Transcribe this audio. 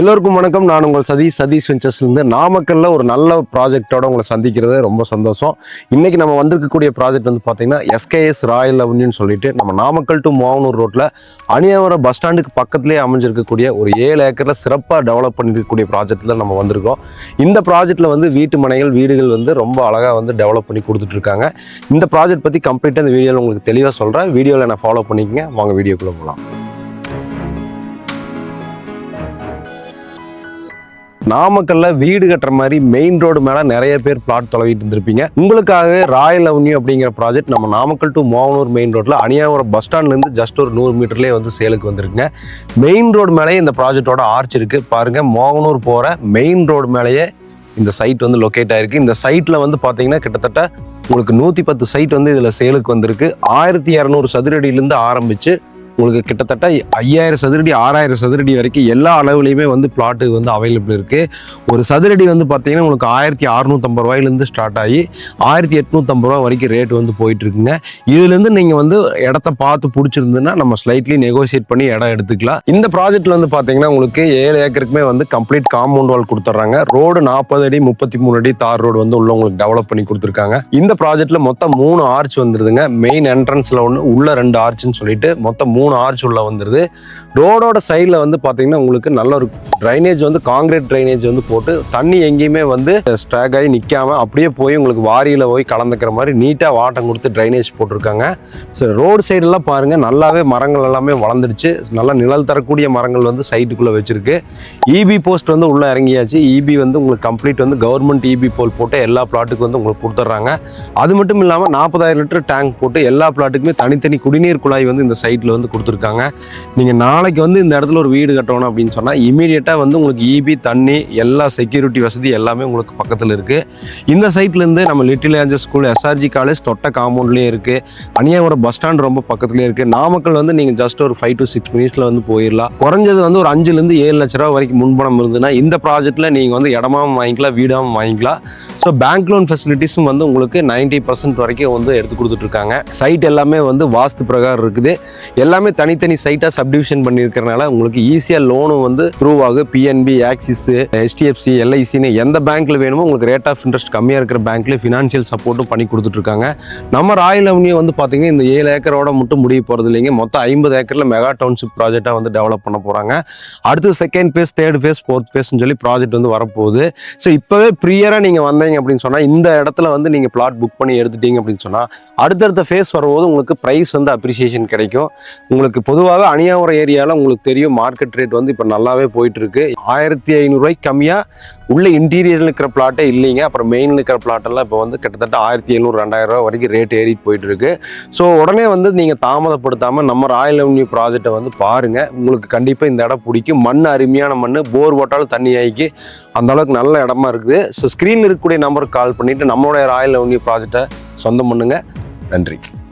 எல்லோருக்கும் வணக்கம். நான் உங்கள் சதீஷ். சதீஷ் வெஞ்சர்ஸ்லேருந்து நாமக்கல்ல ஒரு நல்ல ப்ராஜெக்டோட உங்களை சந்திக்கிறது. ரொம்ப சந்தோஷம். இன்னைக்கு நம்ம வந்திருக்கக்கூடிய ப்ராஜெக்ட் வந்து பார்த்தீங்கன்னா எஸ்கேஎஸ் ராயல் அவென்யூன்னு சொல்லிட்டு நம்ம நாமக்கல் டு மாவனூர் ரோட்டில் அணியாவரம் பஸ் ஸ்டாண்டுக்கு பக்கத்துலேயே அமைஞ்சிருக்கக்கூடிய ஒரு ஏழு ஏக்கரில் சிறப்பாக டெவலப் பண்ணிருக்கக்கூடிய ப்ராஜெக்ட்டில் நம்ம வந்திருக்கோம். இந்த ப்ராஜெக்ட்டில் வந்து வீட்டு மனைகள் வீடுகள் வந்து ரொம்ப அழகாக வந்து டெவலப் பண்ணி கொடுத்துட்ருக்காங்க. இந்த ப்ராஜெக்ட் பற்றி கம்ப்ளீட்டாக இந்த வீடியோவில் உங்களுக்கு தெளிவாக சொல்கிறேன் வீடியோவில் நான் ஃபாலோ பண்ணிக்கங்க. வாங்க வீடியோக்குள்ளே போகலாம் நாமக்கல்ல வீடு கட்டுற மாதிரி மெயின் ரோடு மேல நிறைய பேர் பிளாட் தொலைவிட்டு இருந்திருப்பீங்க. உங்களுக்காக ராயல் அவென்யூ அப்படிங்கிற ப்ராஜெக்ட் நம்ம நாமக்கல் டு மோகனூர் மெயின் ரோட்ல அணியாவரம் பஸ் ஸ்டாண்ட்ல இருந்து ஜஸ்ட் ஒரு நூறு மீட்டர்லேயே வந்து சேலுக்கு வந்திருக்குங்க. மெயின் ரோடு மேலேயே இந்த ப்ராஜெக்டோட ஆர்ச் இருக்கு. பாருங்க மோகனூர் போற மெயின் ரோடு மேலேயே இந்த சைட் வந்து லொக்கேட் ஆயிருக்கு. இந்த சைட்ல வந்து பாத்தீங்கன்னா கிட்டத்தட்ட உங்களுக்கு நூத்தி பத்து சைட் வந்து இதுல சேலுக்கு வந்திருக்கு. ஆயிரத்தி இரநூறு சதுரடியிலிருந்து ஆரம்பிச்சு உங்களுக்கு கிட்டத்தட்ட ஐயாயிரம் சதுரடி ஆறாயிரம் சதுரடி வரைக்கும் எல்லா அளவுலையுமே வந்து பிளாட்டு வந்து அவைலபிள் இருக்குது ஒரு சதுரடி வந்து பார்த்தீங்கன்னா உங்களுக்கு ஆயிரத்தி அறநூற்றம்பது ரூபாயிலேருந்து ஸ்டார்ட் ஆகி ஆயிரத்தி எட்நூற்றம்பது ரூபா வரைக்கும் ரேட் வந்து போயிட்டுருக்குங்க இதுலேருந்து நீங்கள் வந்து இடத்த பார்த்து பிடிச்சிருந்துன்னா நம்ம ஸ்லைட்லி நெகோசியேட் பண்ணி இடம் எடுத்துக்கலாம். இந்த ப்ராஜெக்ட்டில் வந்து பார்த்தீங்கன்னா உங்களுக்கு ஏழு ஏக்கருக்குமே வந்து கம்ப்ளீட் காம்பவுண்ட் வால் கொடுத்துட்றாங்க. ரோடு நாற்பது அடி முப்பத்தி மூணு அடி தார் ரோடு வந்து உள்ள உங்களுக்கு டெவலப் பண்ணி கொடுத்துருக்காங்க. இந்த ப்ராஜெக்ட்டில் மொத்தம் மூணு ஆர்ச் வந்துருதுங்க. மெயின் என்ட்ரன்ஸில் ஒன்று உள்ள ரெண்டு ஆர்ச்னு சொல்லிட்டு மொத்தம் மூணு மூணு ஆர்ச் உள்ள வந்துடுது ரோடோட சைடில் வந்து பார்த்தீங்கன்னா உங்களுக்கு நல்ல ஒரு ட்ரைனேஜ் வந்து காங்கிரீட் ட்ரைனேஜ் வந்து போட்டு தண்ணி எங்கேயுமே வந்து ஸ்ட்ராக் ஆகி நிற்காம அப்படியே போய் உங்களுக்கு வாரியில் போய் கலந்துக்கிற மாதிரி நீட்டாக வாட்டம் கொடுத்து ட்ரைனேஜ் போட்டிருக்காங்க. ஸோ ரோடு சைடெல்லாம் பாருங்கள் நல்லாவே மரங்கள் எல்லாமே வளர்ந்துடுச்சு. நல்லா நிழல் தரக்கூடிய மரங்கள் வந்து சைட்டுக்குள்ளே வச்சுருக்கு. இபி போஸ்ட் வந்து உள்ளே இறங்கியாச்சு. இபி வந்து உங்களுக்கு கம்ப்ளீட் வந்து கவர்மெண்ட் இபி போல் போட்டு எல்லா பிளாட்டுக்கு வந்து உங்களுக்கு கொடுத்துட்றாங்க. அது மட்டும் இல்லாமல் நாற்பதாயிரம் லிட்டர் டேங்க் போட்டு எல்லா பிளாட்டுக்குமே தனித்தனி குடிநீர் குழாய் வந்து இந்த சைட்டில் வந்து கொடுத்துருக்காங்க. நீங்கள் நாளைக்கு வந்து இந்த இடத்துல ஒரு வீடு கட்டணும் அப்படின்னு சொன்னால் இமீடியட்டாக வந்து உங்களுக்கு இபி தண்ணி எல்லா செக்யூரிட்டி வசதி எல்லாமே உங்களுக்கு பக்கத்தில் இருக்குது இந்த சைட்லேருந்து நம்ம little angel school SRG college தொட்ட காம்பவுண்ட்லேயே இருக்குது அணியாவரம் பஸ் ஸ்டாண்ட் ரொம்ப பக்கத்துலேயே இருக்குது நாமக்கல் வந்து நீங்கள் ஜஸ்ட் ஒரு ஃபைவ் டு சிக்ஸ் மினிட்ஸில் வந்து போயிடலாம் குறைஞ்சது வந்து ஒரு அஞ்சுலேருந்து ஏழு லட்ச ரூபா வரைக்கும் முன்பணம் இருந்ததுன்னா இந்த ப்ராஜெக்ட்டில் நீங்கள் வந்து இடமாவும் வாங்கிக்கலாம் வீடாகவும் வாங்கிக்கலாம். ஸோ பேங்க் லோன் ஃபெசிலிட்டிஸும் வந்து உங்களுக்கு 90% பர்சன்ட் வரைக்கும் வந்து எடுத்து கொடுத்துட்ருக்காங்க சைட் எல்லாமே வந்து வாஸ்து பிரகாரம் இருக்குது. எல்லாமே எல்லாமே தனித்தனி சைட்டாக சப்டிவிஷன் பண்ணியிருக்கிறனால உங்களுக்கு ஈஸியாக லோனும் வந்து த்ரூ ஆகும் பிஎன்பி ஆக்சிஸ் ஹெச்டிஎஃப்சி எல்ஐசின்னு எந்த பேங்க்கில் வேணுமோ உங்களுக்கு ரேட் ஆஃப் இன்ட்ரெஸ்ட் கம்மியாக இருக்கிற பேங்க்ல ஃபினான்ஷியல் சப்போர்ட்டும் பண்ணி கொடுத்துட்ருக்காங்க. நம்ம ராயல் அவென்யூ வந்து பார்த்தீங்கன்னா இந்த ஏழு ஏக்கரோட மட்டும் முடிய போகிறது இல்லைங்க. மொத்தம் ஐம்பது ஏக்கரில் மெகா டவுன்ஷிப் ப்ராஜெக்டாக வந்து டெவலப் பண்ண போகிறாங்க அடுத்து second phase third phase fourth ஃபேஸ்னு சொல்லி ப்ராஜெக்ட் வந்து வரப்போகுது. ஸோ இப்போவே ப்ரியராக நீங்கள் வந்தீங்க அப்படின்னு சொன்னால் இந்த இடத்துல வந்து நீங்கள் பிளாட் புக் பண்ணி எடுத்துட்டீங்க அப்படின்னு சொன்னால் அடுத்தடுத்த ஃபேஸ் வரும்போது உங்களுக்கு ப்ரைஸ் வந்து அப்ரிசியேஷன் கிடைக்கும். உங்களுக்கு பொதுவாக அணியாவரம் ஏரியாவில் உங்களுக்கு தெரியும் மார்க்கெட் ரேட் வந்து இப்போ நல்லாவே போயிட்டு இருக்கு ஆயிரத்தி ஐநூறுரூவாய்க்கு கம்மியாக உள்ள இன்டீரியரில் இருக்கிற பிளாட்டே இல்லைங்க. அப்புறம் மெயினில் இருக்கிற பிளாட்டெல்லாம் இப்போ வந்து கிட்டத்தட்ட ஆயிரத்தி எழுநூறு ரெண்டாயிரம் ரூபா வரைக்கும் ரேட் ஏறிட்டு போயிட்டு இருக்கு ஸோ உடனே வந்து நீங்கள் தாமதப்படுத்தாமல் நம்ம ராயல் அவென்யூ ப்ராஜெக்டை வந்து பாருங்கள் உங்களுக்கு கண்டிப்பாக இந்த இடம் பிடிக்கும். மண் அருமையான மண் போர் போட்டாலும் தண்ணி ஆகி அந்தளவுக்கு நல்ல இடமா இருக்குது. ஸோ ஸ்க்ரீனில் இருக்கக்கூடிய நம்பருக்கு கால் பண்ணிவிட்டு நம்மளுடைய ராயல் அவென்யூ ப்ராஜெக்டை சொந்தம் பண்ணுங்க. நன்றி.